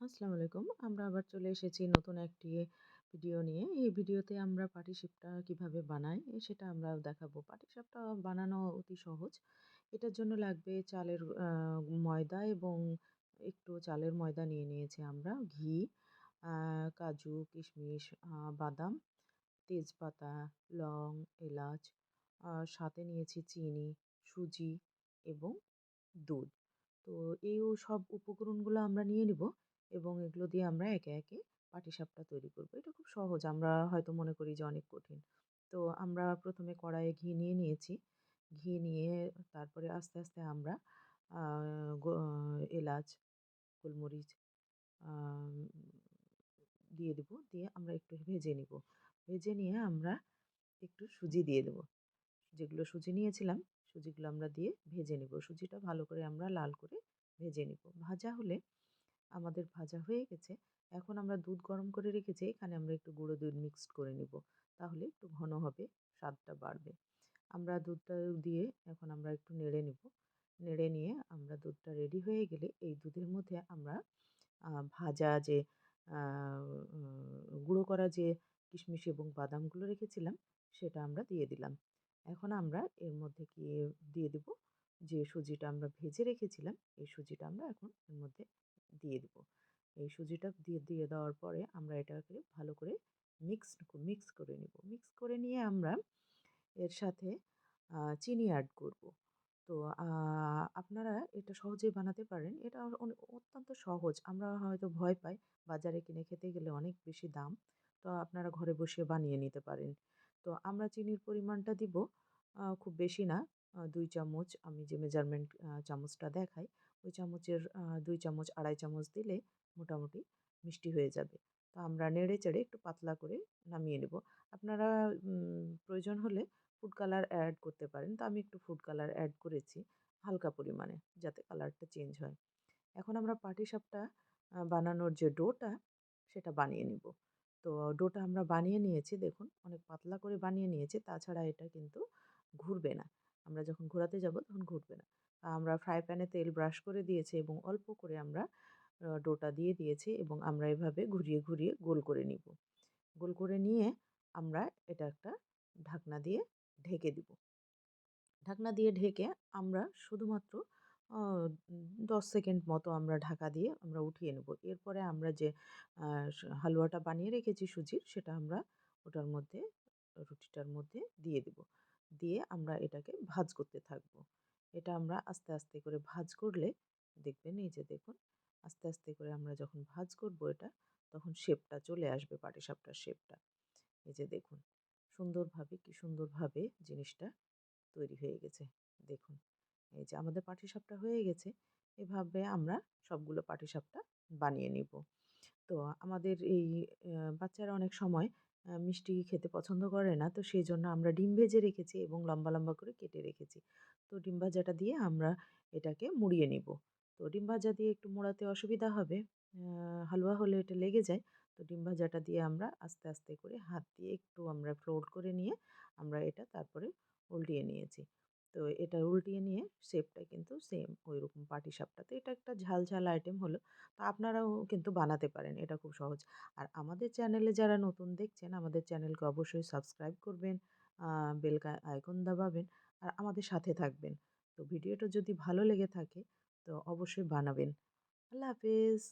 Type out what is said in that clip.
আসসালামু আলাইকুম। আমরা আবার চলে এসেছি নতুন একটি ভিডিও নিয়ে। এই ভিডিওতে আমরা পাটিসাপটা কীভাবে বানাই সেটা আমরা দেখাবো। পাটিসাপটা বানানো অতি সহজ। এটার জন্য লাগবে চালের ময়দা এবং একটু চালের ময়দা নিয়ে নিয়েছি আমরা, ঘি, কাজু, কিশমিশ, বাদাম, তেজপাতা, লং, এলাচ, সাথে নিয়েছি চিনি, সুজি এবং দুধ। তো এই সব উপকরণগুলো আমরা নিয়ে নিব এবং এগুলো দিয়ে আমরা একে একে পাটিসাপটা তৈরি করব। এটা খুব সহজ আমরা হয়তো মনে করি যে অনেক কঠিন। তো আমরা প্রথমে কড়াইয়ে ঘি নিয়ে নিয়েছি। ঘি নিয়ে তারপরে আস্তে আস্তে আমরা এলাচ, গোলমরিচ দিয়ে দেব। দিয়ে আমরা একটু ভেজে নিব। ভেজে নিয়ে আমরা একটু সুজি দিয়ে দেব। যেগুলো সুজি নিয়েছিলাম সুজিগুলো আমরা দিয়ে ভেজে নিব। সুজিটা ভালো করে আমরা লাল করে ভেজে নিব। ভাজা হলে আমাদের ভাজা হয়ে গেছে। এখন আমরা দুধ গরম করে রেখেছি এখানে আমরা একটু গুঁড়ো দুধ মিক্সড করে নিব। তাহলে একটু ঘন হবে, স্বাদটা বাড়বে। আমরা দুধটা দিয়ে এখন আমরা একটু নেড়ে নিব। নেড়ে নিয়ে আমরা দুধটা রেডি হয়ে গেলে এই দুধের মধ্যে আমরা ভাজা যে গুঁড়ো করা যে কিশমিশ এবং বাদামগুলো রেখেছিলাম সেটা আমরা দিয়ে দিলাম। এখন আমরা এর মধ্যে গিয়ে দিয়ে দেব যে সুজিটা আমরা ভেজে রেখেছিলাম এই সুজিটা আমরা এখন এর মধ্যে দিয়ে দেবো এই সুজিটা দিয়ে দিয়ে দেওয়ার পরে আমরা এটাকে ভালো করে মিক্স মিক্স করে নেব। মিক্স করে নিয়ে আমরা এর সাথে চিনি অ্যাড করব। তো আপনারা এটা সহজেই বানাতে পারেন। এটা অত্যন্ত সহজ। আমরা হয়তো ভয় পাই বাজারে কিনে খেতে গেলে অনেক বেশি দাম। তো আপনারা ঘরে বসে বানিয়ে নিতে পারেন। তো আমরা চিনির পরিমাণটা দিব খুব বেশি না। দুই চামচ আমি যে মেজারমেন্ট চামচটা দেখাই ওই চামচের দুই চামচ, আড়াই চামচ দিলে মোটামুটি মিষ্টি হয়ে যাবে। তো আমরা নেড়ে চেড়ে একটু পাতলা করে নামিয়ে নেব। আপনারা প্রয়োজন হলে ফুড কালার অ্যাড করতে পারেন। তো আমি একটু ফুড কালার অ্যাড করেছি হালকা পরিমাণে যাতে কালারটা চেঞ্জ হয়। এখন আমরা পাটিসাপটা বানানোর যে ডোটা সেটা বানিয়ে নিব। তো ডোটা আমরা বানিয়ে নিয়েছি দেখুন অনেক পাতলা করে বানিয়ে নিয়েছি তাছাড়া এটা কিন্তু ঘুরবে না। আমরা যখন ঘোরাতে যাব তখন ঘুরবে না। আমরা ফ্রাই প্যানে তেল ব্রাশ করে দিয়েছি এবং অল্প করে আমরা ডোটা দিয়ে দিয়েছি এবং আমরা এভাবে ঘুরিয়ে ঘুরিয়ে গোল করে নিব। গোল করে নিয়ে আমরা এটা একটা ঢাকনা দিয়ে ঢেকে দিব। ঢাকনা দিয়ে ঢেকে আমরা শুধুমাত্র দশ সেকেন্ড মতো আমরা ঢাকা দিয়ে আমরা উঠিয়ে নেব। এরপরে আমরা যে হালুয়াটা বানিয়ে রেখেছি সুজির সেটা আমরা ওটার মধ্যে, রুটিটার মধ্যে দিয়ে দেব। দিয়ে আমরা এটাকে ভাজ করতে থাকব। এটা আমরা আস্তে আস্তে করে ভাজ করলে দেখবেন এই যে দেখুন, আস্তে আস্তে করে আমরা যখন ভাজ করব এটা, তখন শেপটা চলে আসবে পাটিসাপটার শেপটা। এই যে দেখুন, সুন্দরভাবে, কি সুন্দরভাবে জিনিসটা তৈরি হয়ে গেছে দেখুন। এই যে আমাদের পাটিসাপটা হয়ে গেছে। এভাবে আমরা সবগুলো পাটিসাপটা বানিয়ে নিব। তো আমাদের এই বাচ্চারা অনেক সময় মিষ্টি খেতে পছন্দ করে না। তো সেই জন্য আমরা ডিম ভেজে রেখেছি এবং লম্বা, লম্বা করে কেটে রেখেছি। তো ডিম ভাজাটা দিয়ে আমরা এটাকে মুড়িয়ে নিব। তো ডিম ভাজা দিয়ে একটু মোড়াতে অসুবিধা হবে। হালুয়া হলে এটা লেগে যায়। তো ডিম ভাজাটা দিয়ে আমরা আস্তে, আস্তে করে হাত দিয়ে একটু আমরা ফ্লোট করে নিয়ে আমরা এটা তারপরে উল্টিয়ে নিয়েছি। তো এটা উল্টিয়ে নিয়ে শেপটা কিন্তু সেম ওই ওইরকম পাটিসাপটা। তো এটা একটা ঝাল, ঝাল আইটেম হলো। তো আপনারাও কিন্তু বানাতে পারেন। এটা খুব সহজ। আর আমাদের চ্যানেলে যারা নতুন দেখছেন আমাদের চ্যানেলকে অবশ্যই সাবস্ক্রাইব করবেন, আ বেল আইকন দাবাবেন আর আমাদের সাথে থাকবেন। তো ভিডিওটা যদি ভালো লেগে থাকে তো অবশ্যই বানাবেন। আল্লাহ হাফেজ।